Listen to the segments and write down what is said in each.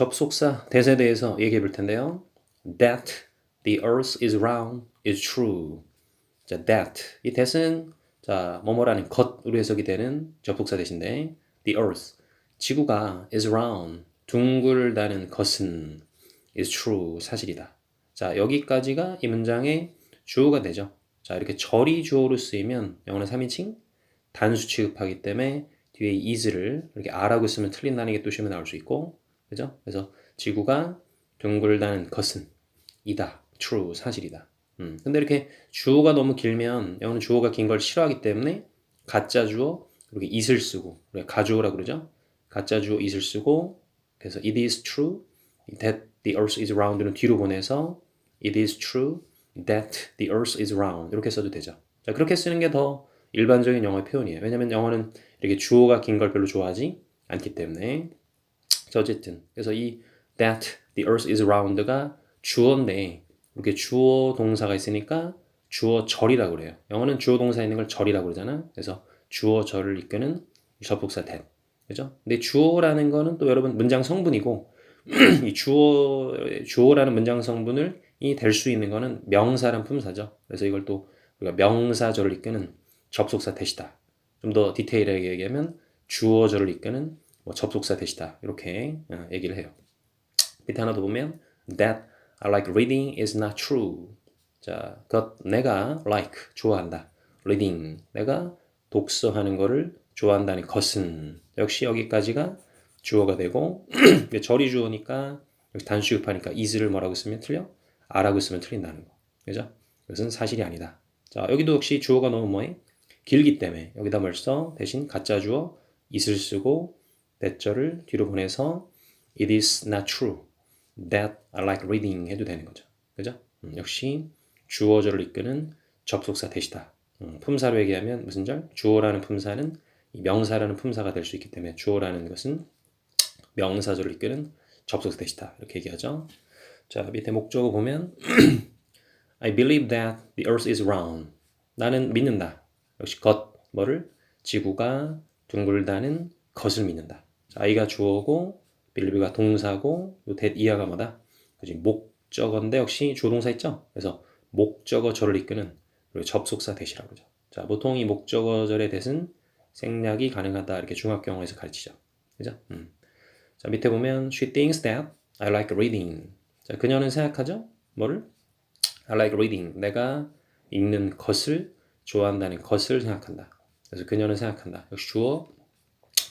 접속사 대세에 대해서 얘기해 볼 텐데요. That the earth is round is true. 자, that 이 that은 자, 뭐뭐라는 것으로 해석이 되는 접속사 대신데 the earth 지구가 is round 둥글다는 것은 is true 사실이다. 자, 여기까지가 이 문장의 주어가 되죠. 자, 이렇게 절이 주어로 쓰이면 영어는 3인칭 단수 취급하기 때문에 뒤에 is를 이렇게 a라고 쓰면 게또 시험에 나올 수 있고 그죠? 그래서 지구가 둥글다는 것은 이다. true 사실이다. 음. 근데 이렇게 주어가 너무 길면 영어는 주어가 긴 걸 싫어하기 때문에 가짜 주어 이렇게 is를 쓰고 가주어라 그러죠. 가짜 주어 is를 쓰고 그래서 it is true that the earth is round는 뒤로 보내서 it is true that the earth is round 이렇게 써도 되죠. 자, 그렇게 쓰는 게 더 일반적인 영어 표현이에요. 왜냐면 영어는 이렇게 주어가 긴 걸 별로 좋아하지 않기 때문에. 자, 어쨌든 그래서 이 that the earth is round가 주어인데 이렇게 주어 동사가 있으니까 주어 절이라고 그래요. 영어는 주어 동사 있는 걸 절이라고 그러잖아. 그래서 주어 절을 이끄는 접속사 that. 그죠? 근데 주어라는 거는 또 여러분 문장 성분이고 이 주어 주어라는 문장 성분을 이 될 수 있는 거는 명사란 품사죠. 그래서 이걸 또 우리가 명사절을 이끄는 접속사 대시다. 좀 더 디테일하게 얘기하면 주어절을 이끄는 뭐 접속사 대시다. 이렇게 어, 얘기를 해요. 밑에 하나 더 보면 that I like reading is not true. 자, 그 내가 like 좋아한다. reading 내가 독서하는 거를 좋아한다는 것은 역시 여기까지가 주어가 되고 절이 주어니까 여기 단수급하니까 is를 뭐라고 쓰면 틀려? 아라고 쓰면 틀린다는 거. 그죠? 그것은 사실이 아니다. 자, 여기도 역시 주어가 너무 뭐해? 길기 때문에 여기다 뭘 써? 대신 가짜 주어 is를 쓰고 대절을 뒤로 보내서 it is not true that I like reading 해도 되는 거죠. 그죠? 음, 역시 주어절을 이끄는 접속사 대시다. 음, 품사로 얘기하면 무슨 절? 주어라는 품사는 이 명사라는 품사가 될 수 있기 때문에 주어라는 것은 명사절을 이끄는 접속사 대시다. 이렇게 얘기하죠. 자, 밑에 목적어 보면 I believe that the earth is round. 나는 믿는다. 역시 것 뭐를 지구가 둥글다는 것을 믿는다. 자, I가 주어고 believe가 동사고 요 that 이하가 뭐다? 그지 목적어인데 역시 주어동사 있죠? 그래서 목적어절을 이끄는 그리고 접속사 대시라고 그러죠. 자, 보통 이 목적어절의 대신 생략이 가능하다 이렇게 중학경어에서 가르치죠. 그죠? 음. 자, 밑에 보면 she thinks that I like reading. 자, 그녀는 생각하죠? 뭐를? I like reading. 내가 읽는 것을 좋아한다는 것을 생각한다. 그래서 그녀는 생각한다. 역시 주어,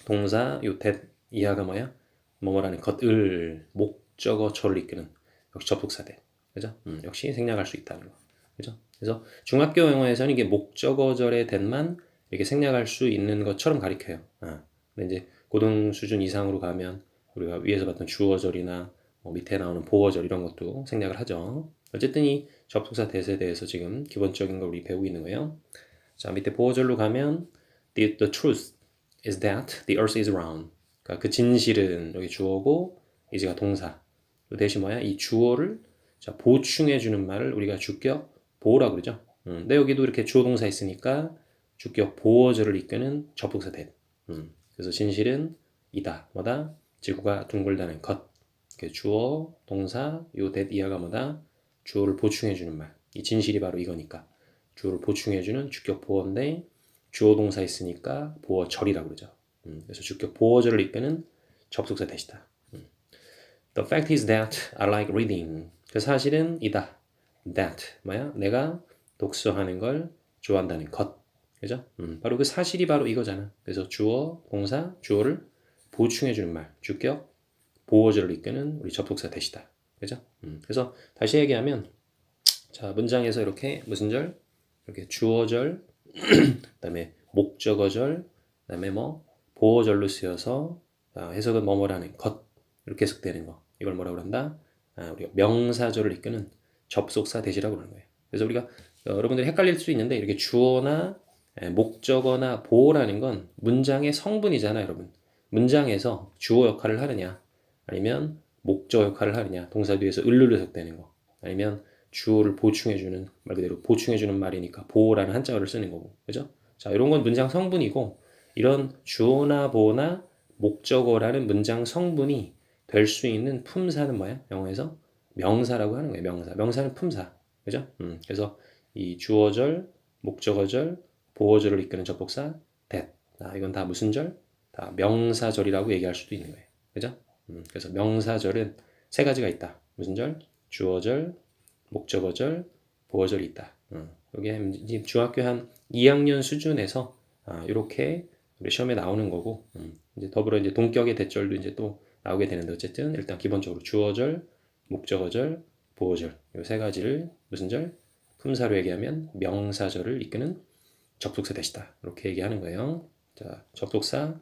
동사, 요 that 이하가 뭐야? 뭐뭐라는 것을 목적어 절을 이끄는 역시 접속사 대. 그죠? 음, 역시 생략할 수 있다는 거. 그죠? 그래서 중학교 영어에서는 이게 목적어절의 된만 이렇게 생략할 수 있는 것처럼 가리켜요. 아, 근데 이제 고등 수준 이상으로 가면 우리가 위에서 봤던 주어절이나 뭐 밑에 나오는 보어절 이런 것도 생략을 하죠. 어쨌든 이 접속사 대세에 대해서 지금 기본적인 걸 우리 배우고 있는 거예요. 자, 밑에 보어절로 가면 the, the truth is that the earth is round. 그러니까 그 진실은 여기 주어고 이제가 동사. 그 대신 뭐야? 이 주어를 자, 보충해 주는 말을 우리가 주격 보호라 그러죠. 음, 근데 여기도 이렇게 주어 동사 있으니까 주격 보어절을 이끄는 접속사 대. 음, 그래서 진실은 이다. 뭐다? 지구가 둥글다는 것. 주어, 동사, 요 that 이하가 뭐다? 주어를 보충해 주는 말. 이 진실이 바로 이거니까. 주어를 보충해 주는 주격 보어인데 주어 동사 있으니까 보어절이라고 그러죠. 음, 그래서 주격 보어절을 이끄는 접속사 대시다. 음. The fact is that I like reading. 그 사실은 이다. That 뭐야? 내가 독서하는 걸 좋아한다는 것. 그죠? 음, 바로 그 사실이 바로 이거잖아. 그래서 주어, 동사, 주어를 보충해 주는 말, 주격, 보어절을 이끄는 우리 접속사 대시다. 그죠? 음, 그래서 다시 얘기하면 자 문장에서 이렇게 무슨 절? 이렇게 주어절, 그다음에 목적어절, 그다음에 뭐 보어절로 쓰여서 아, 해석은 뭐뭐라는 것 이렇게 해석되는 거. 이걸 뭐라고 그런다? 아, 우리가 명사절을 이끄는 접속사 대시라고 그러는 거예요. 그래서 우리가 어, 여러분들이 헷갈릴 수 있는데 이렇게 주어나 에, 목적어나 보어라는 건 문장의 성분이잖아요, 여러분. 문장에서 주어 역할을 하느냐, 아니면 목적 역할을 하느냐, 동사 뒤에서 을로 해석되는 거, 아니면 주어를 보충해주는 말 그대로 보충해주는 말이니까 보어라는 한자어를 쓰는 거고, 그죠? 자, 이런 건 문장 성분이고 이런 주어나 보어나 목적어라는 문장 성분이 될 수 있는 품사는 뭐야? 영어에서 명사라고 하는 거예요. 명사. 명사는 품사. 그죠? 음, 그래서 이 주어절, 목적어절, 보어절을 이끄는 접속사 that. 아, 이건 다 무슨 절? 다 명사절이라고 얘기할 수도 있는 거예요. 그죠? 음, 그래서 명사절은 세 가지가 있다. 무슨 절? 주어절, 목적어절, 보어절이 있다. 음, 이게 이제 중학교 한 2학년 수준에서 아, 이렇게 우리 시험에 나오는 거고 음, 이제 더불어 이제 동격의 대절도 이제 또 나오게 되는데 어쨌든 일단 기본적으로 주어절, 목적어절, 보어절 이 세 가지를 무슨 절? 품사로 얘기하면 명사절을 이끄는 접속사 대시다 이렇게 얘기하는 거예요. 자 접속사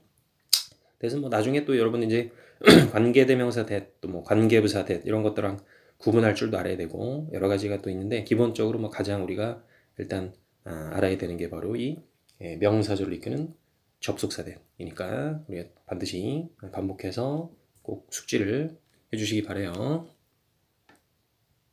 대신 뭐 나중에 또 여러분 이제 관계대명사 대 또 뭐 관계부사 대 이런 것들랑 구분할 줄도 알아야 되고 여러 가지가 또 있는데 기본적으로 뭐 가장 우리가 일단 아, 알아야 되는 게 바로 이 예, 명사절을 이끄는 접속사대이니까 우리가 반드시 반복해서 꼭 숙지를 해주시기 바래요.